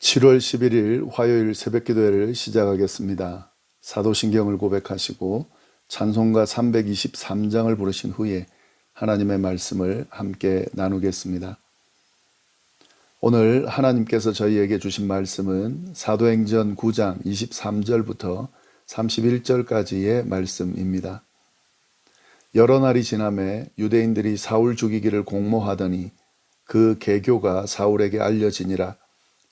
7월 11일 화요일 새벽 기도회를 시작하겠습니다. 사도신경을 고백하시고 찬송가 323장을 부르신 후에 하나님의 말씀을 함께 나누겠습니다. 오늘 하나님께서 저희에게 주신 말씀은 사도행전 9장 23절부터 31절까지의 말씀입니다. 여러 날이 지남에 유대인들이 사울 죽이기를 공모하더니 그 계교가 사울에게 알려지니라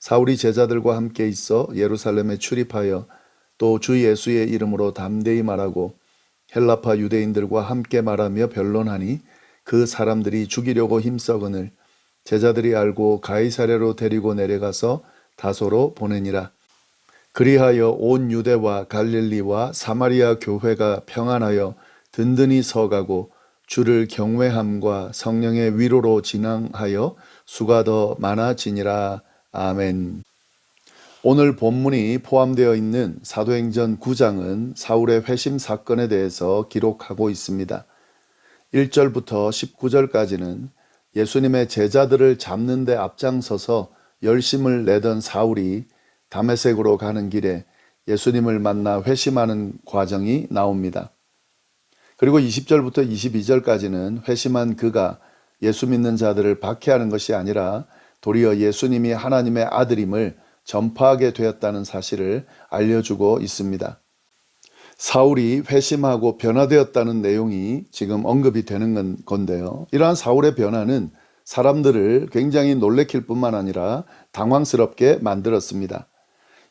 사울이 제자들과 함께 있어 예루살렘에 출입하여 또 주 예수의 이름으로 담대히 말하고 헬라파 유대인들과 함께 말하며 변론하니 그 사람들이 죽이려고 힘써거늘 제자들이 알고 가이사랴로 데리고 내려가서 다소로 보내니라. 그리하여 온 유대와 갈릴리와 사마리아 교회가 평안하여 든든히 서가고 주를 경외함과 성령의 위로로 진앙하여 수가 더 많아지니라 아멘. 오늘 본문이 포함되어 있는 사도행전 9장은 사울의 회심 사건에 대해서 기록하고 있습니다. 1절부터 19절까지는 예수님의 제자들을 잡는 데 앞장서서 열심을 내던 사울이 담에색으로 가는 길에 예수님을 만나 회심하는 과정이 나옵니다. 그리고 20절부터 22절까지는 회심한 그가 예수 믿는 자들을 박해하는 것이 아니라 도리어 예수님이 하나님의 아들임을 전파하게 되었다는 사실을 알려주고 있습니다. 사울이 회심하고 변화되었다는 내용이 지금 언급이 되는 건데요. 이러한 사울의 변화는 사람들을 굉장히 놀래킬 뿐만 아니라 당황스럽게 만들었습니다.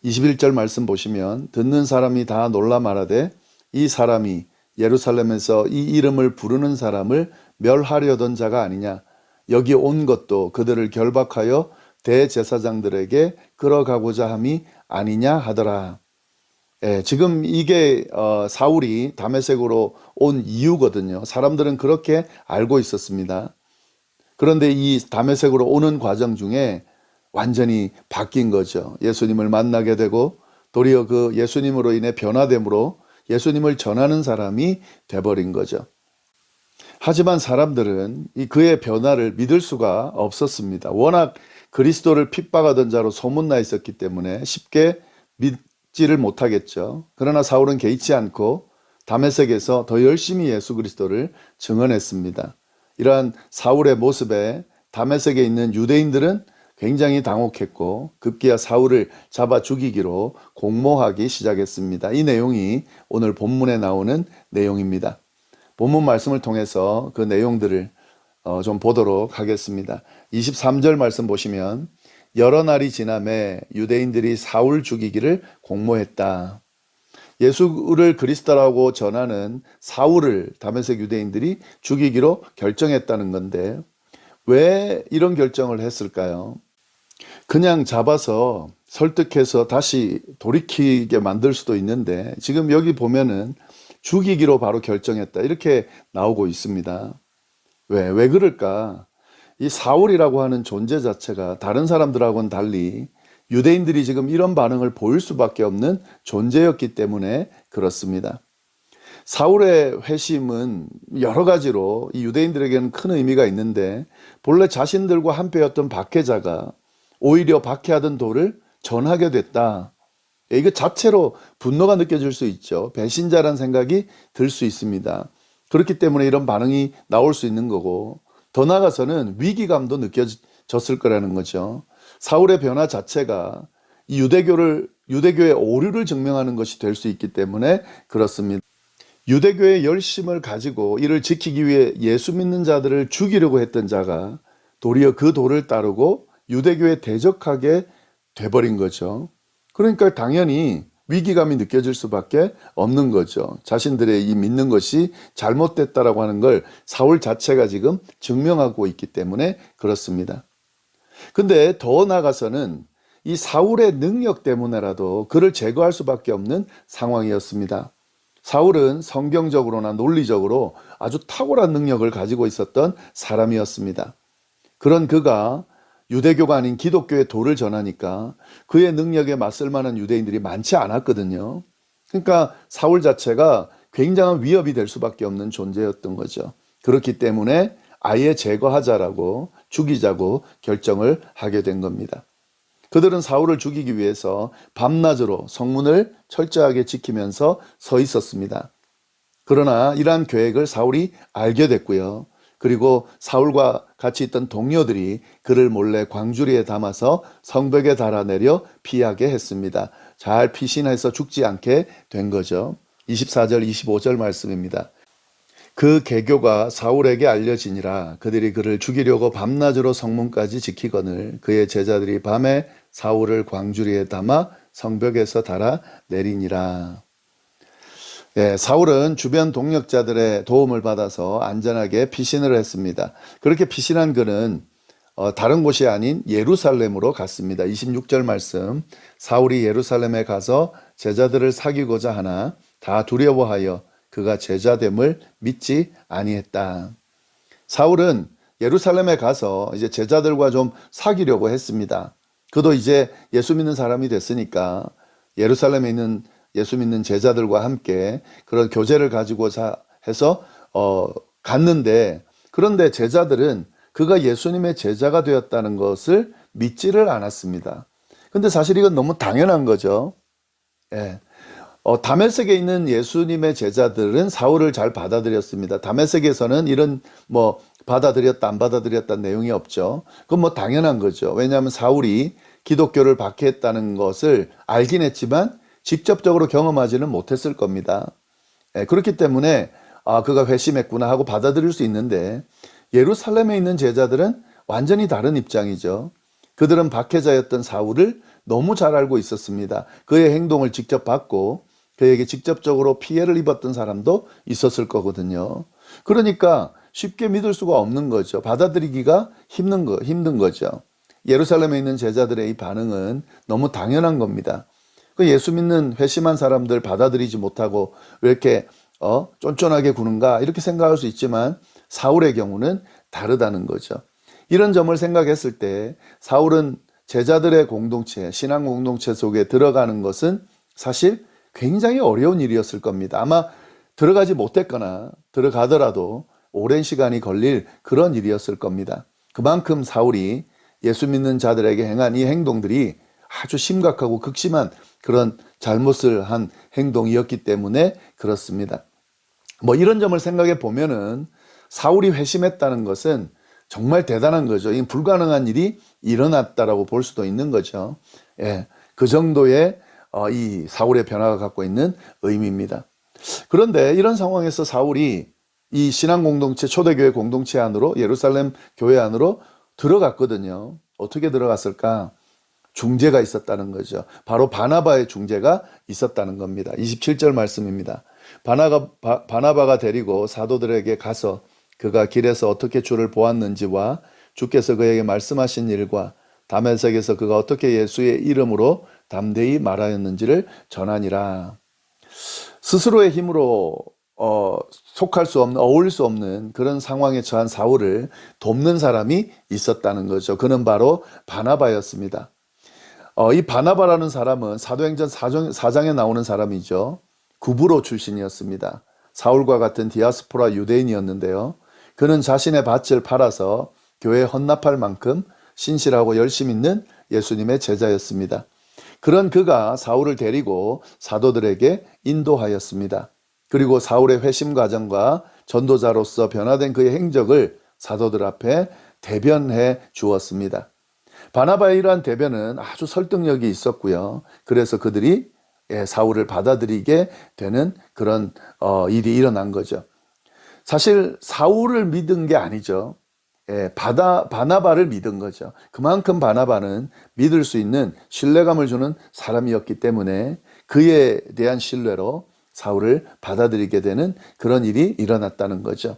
21절 말씀 보시면 듣는 사람이 다 놀라 말하되 이 사람이 예루살렘에서 이 이름을 부르는 사람을 멸하려던 자가 아니냐 여기 온 것도 그들을 결박하여 대제사장들에게 끌어가고자 함이 아니냐 하더라. 예, 지금 이게 어, 사울이 담에색으로 온 이유거든요. 사람들은 그렇게 알고 있었습니다. 그런데 이 담에색으로 오는 과정 중에 완전히 바뀐 거죠. 예수님을 만나게 되고 도리어 그 예수님으로 인해 변화됨으로 예수님을 전하는 사람이 돼버린 거죠. 하지만 사람들은 이 그의 변화를 믿을 수가 없었습니다. 워낙 그리스도를 핍박하던 자로 소문나 있었기 때문에 쉽게 믿지를 못하겠죠. 그러나 사울은 개의치 않고 담에색에서 더 열심히 예수 그리스도를 증언했습니다. 이러한 사울의 모습에 담에색에 있는 유대인들은 굉장히 당혹했고 급기야 사울을 잡아 죽이기로 공모하기 시작했습니다. 이 내용이 오늘 본문에 나오는 내용입니다. 본문 말씀을 통해서 그 내용들을 어, 좀 보도록 하겠습니다. 23절 말씀 보시면 여러 날이 지남에 유대인들이 사울 죽이기를 공모했다. 예수를 그리스도라고 전하는 사울을 다메섹 유대인들이 죽이기로 결정했다는 건데 왜 이런 결정을 했을까요? 그냥 잡아서 설득해서 다시 돌이키게 만들 수도 있는데 지금 여기 보면은 죽이기로 바로 결정했다. 이렇게 나오고 있습니다. 왜? 왜 그럴까? 이 사울이라고 하는 존재 자체가 다른 사람들하고는 달리 유대인들이 지금 이런 반응을 보일 수밖에 없는 존재였기 때문에 그렇습니다. 사울의 회심은 여러 가지로 이 유대인들에게는 큰 의미가 있는데 본래 자신들과 한패였던 박해자가 오히려 박해하던 도를 전하게 됐다. 이거 자체로 분노가 느껴질 수 있죠. 배신자란 생각이 들 수 있습니다. 그렇기 때문에 이런 반응이 나올 수 있는 거고 더 나아가서는 위기감도 느껴졌을 거라는 거죠. 사울의 변화 자체가 이 유대교를 유대교의 오류를 증명하는 것이 될 수 있기 때문에 그렇습니다. 유대교의 열심을 가지고 이를 지키기 위해 예수 믿는 자들을 죽이려고 했던 자가 도리어 그 도를 따르고 유대교에 대적하게 돼버린 거죠. 그러니까 당연히 위기감이 느껴질 수밖에 없는 거죠. 자신들의 이 믿는 것이 잘못됐다라고 하는 걸 사울 자체가 지금 증명하고 있기 때문에 그렇습니다. 근데 더 나아가서는 이 사울의 능력 때문에라도 그를 제거할 수밖에 없는 상황이었습니다. 사울은 성경적으로나 논리적으로 아주 탁월한 능력을 가지고 있었던 사람이었습니다. 그런 그가 유대교가 아닌 기독교의 도를 전하니까 그의 능력에 맞설 만한 유대인들이 많지 않았거든요. 그러니까 사울 자체가 굉장한 위협이 될 수밖에 없는 존재였던 거죠. 그렇기 때문에 아예 제거하자라고 죽이자고 결정을 하게 된 겁니다. 그들은 사울을 죽이기 위해서 밤낮으로 성문을 철저하게 지키면서 서 있었습니다. 그러나 이러한 계획을 사울이 알게 됐고요. 그리고 사울과 같이 있던 동료들이 그를 몰래 광주리에 담아서 성벽에 달아내려 피하게 했습니다. 잘 피신해서 죽지 않게 된 거죠. 24절, 25절 말씀입니다. 그 개교가 사울에게 알려지니라 그들이 그를 죽이려고 밤낮으로 성문까지 지키거늘 그의 제자들이 밤에 사울을 광주리에 담아 성벽에서 달아 내리니라. 예, 사울은 주변 동력자들의 도움을 받아서 안전하게 피신을 했습니다. 그렇게 피신한 그는 어, 다른 곳이 아닌 예루살렘으로 갔습니다. 26절 말씀. 사울이 예루살렘에 가서 제자들을 사귀고자 하나 다 두려워하여 그가 제자됨을 믿지 아니했다. 사울은 예루살렘에 가서 이제 제자들과 좀 사귀려고 했습니다. 그도 이제 예수 믿는 사람이 됐으니까 예루살렘에 있는 예수 믿는 제자들과 함께 그런 교제를 가지고자 해서 어 갔는데 그런데 제자들은 그가 예수님의 제자가 되었다는 것을 믿지를 않았습니다. 근데 사실 이건 너무 당연한 거죠. 예. 어, 다메섹에 있는 예수님의 제자들은 사울을 잘 받아들였습니다. 다메섹에서는 이런 뭐 받아들였다 안 받아들였다는 내용이 없죠. 그건 뭐 당연한 거죠. 왜냐하면 사울이 기독교를 박해했다는 것을 알긴 했지만 직접적으로 경험하지는 못했을 겁니다. 예, 그렇기 때문에 아 그가 회심했구나 하고 받아들일 수 있는데 예루살렘에 있는 제자들은 완전히 다른 입장이죠. 그들은 박해자였던 사울을 너무 잘 알고 있었습니다. 그의 행동을 직접 봤고 그에게 직접적으로 피해를 입었던 사람도 있었을 거거든요. 그러니까 쉽게 믿을 수가 없는 거죠. 받아들이기가 힘든 거 힘든 거죠. 예루살렘에 있는 제자들의 이 반응은 너무 당연한 겁니다. 그 예수 믿는 회심한 사람들 받아들이지 못하고 왜 이렇게 어 쫀쫀하게 구는가 이렇게 생각할 수 있지만 사울의 경우는 다르다는 거죠. 이런 점을 생각했을 때 사울은 제자들의 공동체, 신앙 공동체 속에 들어가는 것은 사실 굉장히 어려운 일이었을 겁니다. 아마 들어가지 못했거나 들어가더라도 오랜 시간이 걸릴 그런 일이었을 겁니다. 그만큼 사울이 예수 믿는 자들에게 행한 이 행동들이 아주 심각하고 극심한 그런 잘못을 한 행동이었기 때문에 그렇습니다. 뭐 이런 점을 생각해 보면은 사울이 회심했다는 것은 정말 대단한 거죠. 이 불가능한 일이 일어났다라고 볼 수도 있는 거죠. 예, 그 정도의 어, 이 사울의 변화가 갖고 있는 의미입니다. 그런데 이런 상황에서 사울이 이 신앙 공동체 초대교회 공동체 안으로 예루살렘 교회 안으로 들어갔거든요. 어떻게 들어갔을까? 중재가 있었다는 거죠. 바로 바나바의 중재가 있었다는 겁니다. 27절 말씀입니다. 바나가, 바, 바나바가 데리고 사도들에게 가서 그가 길에서 어떻게 주를 보았는지와 주께서 그에게 말씀하신 일과 다메섹에서 그가 어떻게 예수의 이름으로 담대히 말하였는지를 전하니라. 스스로의 힘으로 어, 속할 수 없는, 어울릴 수 없는 그런 상황에 처한 사울을 돕는 사람이 있었다는 거죠. 그는 바로 바나바였습니다. 어, 이 바나바라는 사람은 사도행전 4장, 4장에 나오는 사람이죠. 구브로 출신이었습니다. 사울과 같은 디아스포라 유대인이었는데요. 그는 자신의 밭을 팔아서 교회에 헌납할 만큼 신실하고 열심 있는 예수님의 제자였습니다. 그런 그가 사울을 데리고 사도들에게 인도하였습니다. 그리고 사울의 회심 과정과 전도자로서 변화된 그의 행적을 사도들 앞에 대변해 주었습니다. 바나바의 이러한 대변은 아주 설득력이 있었고요. 그래서 그들이 예, 사울을 받아들이게 되는 그런 어, 일이 일어난 거죠. 사실 사울을 믿은 게 아니죠. 예, 바다, 바나바를 믿은 거죠. 그만큼 바나바는 믿을 수 있는 신뢰감을 주는 사람이었기 때문에 그에 대한 신뢰로 사울을 받아들이게 되는 그런 일이 일어났다는 거죠.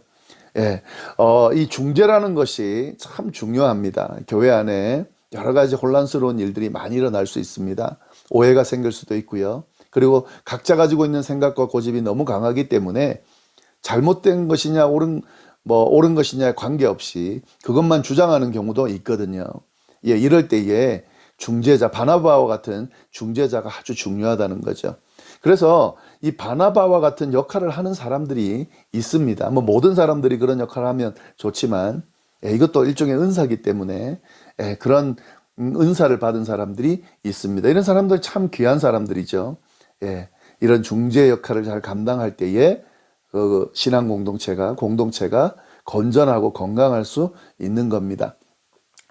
예, 어, 이 중재라는 것이 참 중요합니다. 교회 안에 여러 가지 혼란스러운 일들이 많이 일어날 수 있습니다. 오해가 생길 수도 있고요. 그리고 각자 가지고 있는 생각과 고집이 너무 강하기 때문에 잘못된 것이냐 옳은 뭐 옳은 것이냐에 관계없이 그것만 주장하는 경우도 있거든요. 예, 이럴 때에 중재자 바나바와 같은 중재자가 아주 중요하다는 거죠. 그래서 이 바나바와 같은 역할을 하는 사람들이 있습니다. 뭐 모든 사람들이 그런 역할을 하면 좋지만 예, 이것도 일종의 은사기 때문에 예, 그런 음, 은사를 받은 사람들이 있습니다. 이런 사람들 참 귀한 사람들이죠. 예, 이런 중재 역할을 잘 감당할 때에 그 신앙 공동체가 공동체가 건전하고 건강할 수 있는 겁니다.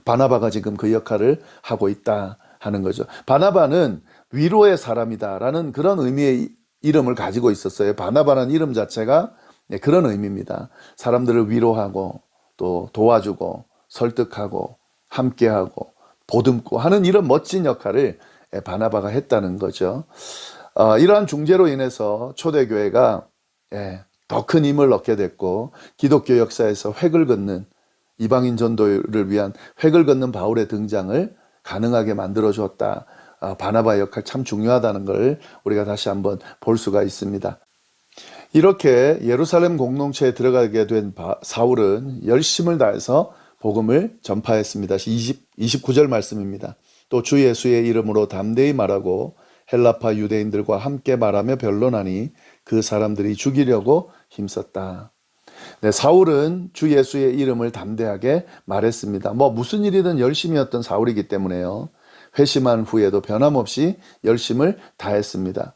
바나바가 지금 그 역할을 하고 있다 하는 거죠. 바나바는 위로의 사람이다라는 그런 의미의 이름을 가지고 있었어요. 바나바라는 이름 자체가 네, 그런 의미입니다. 사람들을 위로하고 또 도와주고 설득하고 함께하고 보듬고 하는 이런 멋진 역할을 바나바가 했다는 거죠. 어, 이러한 중재로 인해서 초대교회가 예, 더 큰 힘을 얻게 됐고 기독교 역사에서 획을 긋는 이방인 전도를 위한 획을 긋는 바울의 등장을 가능하게 만들어 주었다. 아, 바나바의 역할 참 중요하다는 걸 우리가 다시 한번 볼 수가 있습니다. 이렇게 예루살렘 공동체에 들어가게 된 바, 사울은 열심을 다해서 복음을 전파했습니다. 20, 29절 말씀입니다. 또 주 예수의 이름으로 담대히 말하고 헬라파 유대인들과 함께 말하며 변론하니 그 사람들이 죽이려고 힘썼다. 네, 사울은 주 예수의 이름을 담대하게 말했습니다. 뭐 무슨 일이든 열심이었던 사울이기 때문에요. 회심한 후에도 변함없이 열심을 다했습니다.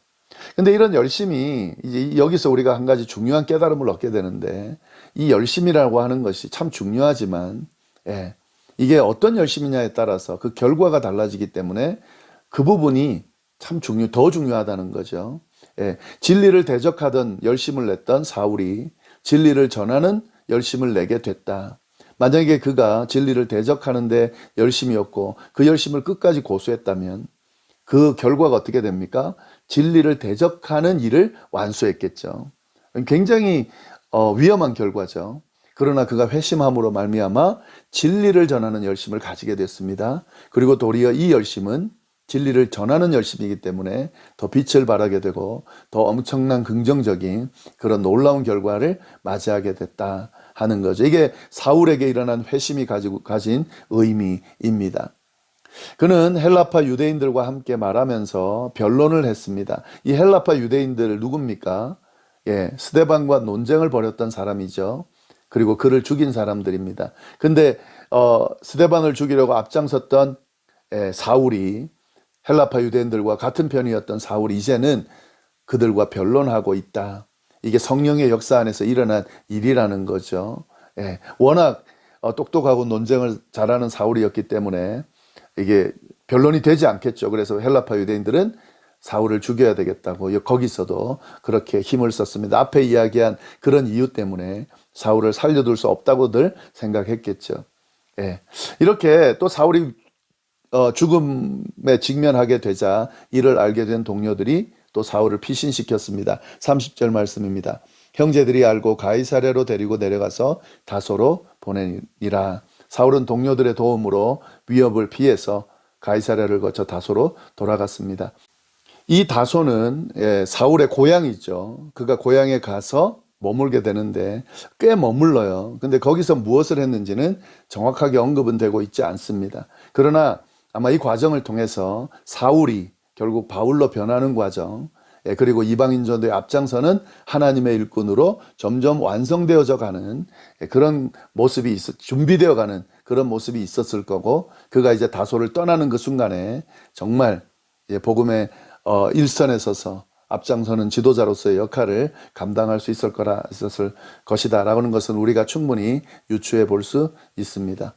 근데 이런 열심이 이제 여기서 우리가 한 가지 중요한 깨달음을 얻게 되는데 이 열심이라고 하는 것이 참 중요하지만 예, 이게 어떤 열심이냐에 따라서 그 결과가 달라지기 때문에 그 부분이 참 중요 더 중요하다는 거죠. 예, 진리를 대적하던 열심을 냈던 사울이 진리를 전하는 열심을 내게 됐다. 만약에 그가 진리를 대적하는데 열심이었고 그 열심을 끝까지 고수했다면 그 결과가 어떻게 됩니까? 진리를 대적하는 일을 완수했겠죠. 굉장히 어, 위험한 결과죠. 그러나 그가 회심함으로 말미암아 진리를 전하는 열심을 가지게 됐습니다. 그리고 도리어 이 열심은 진리를 전하는 열심이기 때문에 더 빛을 발하게 되고 더 엄청난 긍정적인 그런 놀라운 결과를 맞이하게 됐다 하는 거죠. 이게 사울에게 일어난 회심이 가지고 가진 의미입니다. 그는 헬라파 유대인들과 함께 말하면서 변론을 했습니다. 이 헬라파 유대인들 누굽니까? 예, 스데반과 논쟁을 벌였던 사람이죠. 그리고 그를 죽인 사람들입니다. 근데 어, 스데반을 죽이려고 앞장섰던 예, 사울이 헬라파 유대인들과 같은 편이었던 사울이 이제는 그들과 변론하고 있다. 이게 성령의 역사 안에서 일어난 일이라는 거죠. 예, 워낙 어, 똑똑하고 논쟁을 잘하는 사울이었기 때문에 이게 변론이 되지 않겠죠. 그래서 헬라파 유대인들은 사울을 죽여야 되겠다고 거기서도 그렇게 힘을 썼습니다. 앞에 이야기한 그런 이유 때문에 사울을 살려둘 수 없다고들 생각했겠죠. 예. 이렇게 또 사울이 어, 죽음에 직면하게 되자 이를 알게 된 동료들이 또 사울을 피신시켰습니다. 30절 말씀입니다. 형제들이 알고 가이사랴로 데리고 내려가서 다소로 보내니라. 사울은 동료들의 도움으로 위협을 피해서 가이사랴를 거쳐 다소로 돌아갔습니다. 이 다소는 예, 사울의 고향이죠. 그가 고향에 가서 머물게 되는데 꽤 머물러요. 근데 거기서 무엇을 했는지는 정확하게 언급은 되고 있지 않습니다. 그러나 아마 이 과정을 통해서 사울이 결국 바울로 변하는 과정, 예, 그리고 이방인 전도의 앞장서는 하나님의 일꾼으로 점점 완성되어져 가는 예, 그런 모습이 있어 준비되어 가는 그런 모습이 있었을 거고 그가 이제 다소를 떠나는 그 순간에 정말 복음의 어, 일선에 서서 앞장서는 지도자로서의 역할을 감당할 수 있을 거라 있었을 것이다라는 것은 우리가 충분히 유추해 볼 수 있습니다.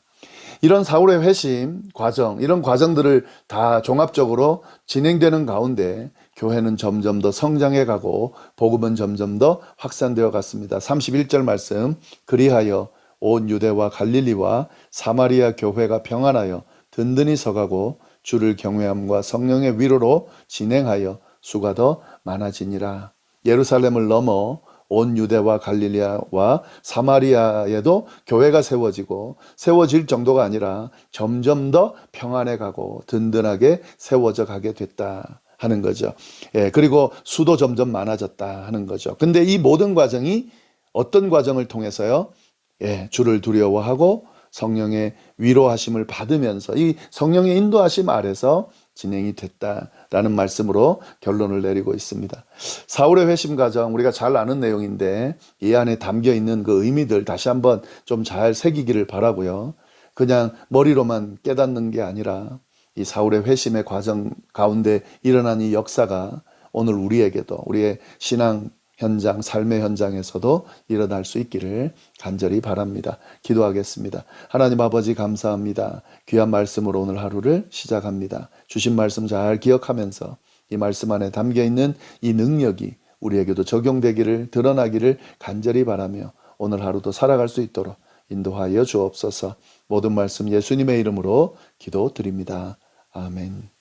이런 사울의 회심 과정, 이런 과정들을 다 종합적으로 진행되는 가운데 교회는 점점 더 성장해 가고 복음은 점점 더 확산되어 갔습니다. 31절 말씀 그리하여 온 유대와 갈릴리와 사마리아 교회가 평안하여 든든히 서가고 주를 경외함과 성령의 위로로 진행하여 수가 더 많아지니라. 예루살렘을 넘어 온 유대와 갈릴리아와 사마리아에도 교회가 세워지고 세워질 정도가 아니라 점점 더 평안해 가고 든든하게 세워져 가게 됐다 하는 거죠. 예, 그리고 수도 점점 많아졌다 하는 거죠. 근데 이 모든 과정이 어떤 과정을 통해서요? 예, 주를 두려워하고 성령의 위로하심을 받으면서 이 성령의 인도하심 아래서 진행이 됐다라는 말씀으로 결론을 내리고 있습니다. 사울의 회심 과정 우리가 잘 아는 내용인데 이 안에 담겨 있는 그 의미들 다시 한번 좀 잘 새기기를 바라고요. 그냥 머리로만 깨닫는 게 아니라 이 사울의 회심의 과정 가운데 일어난 이 역사가 오늘 우리에게도 우리의 신앙 현장, 삶의 현장에서도 일어날 수 있기를 간절히 바랍니다. 기도하겠습니다. 하나님 아버지 감사합니다. 귀한 말씀으로 오늘 하루를 시작합니다. 주신 말씀 잘 기억하면서 이 말씀 안에 담겨 있는 이 능력이 우리에게도 적용되기를 드러나기를 간절히 바라며 오늘 하루도 살아갈 수 있도록 인도하여 주옵소서. 모든 말씀 예수님의 이름으로 기도드립니다. 아멘.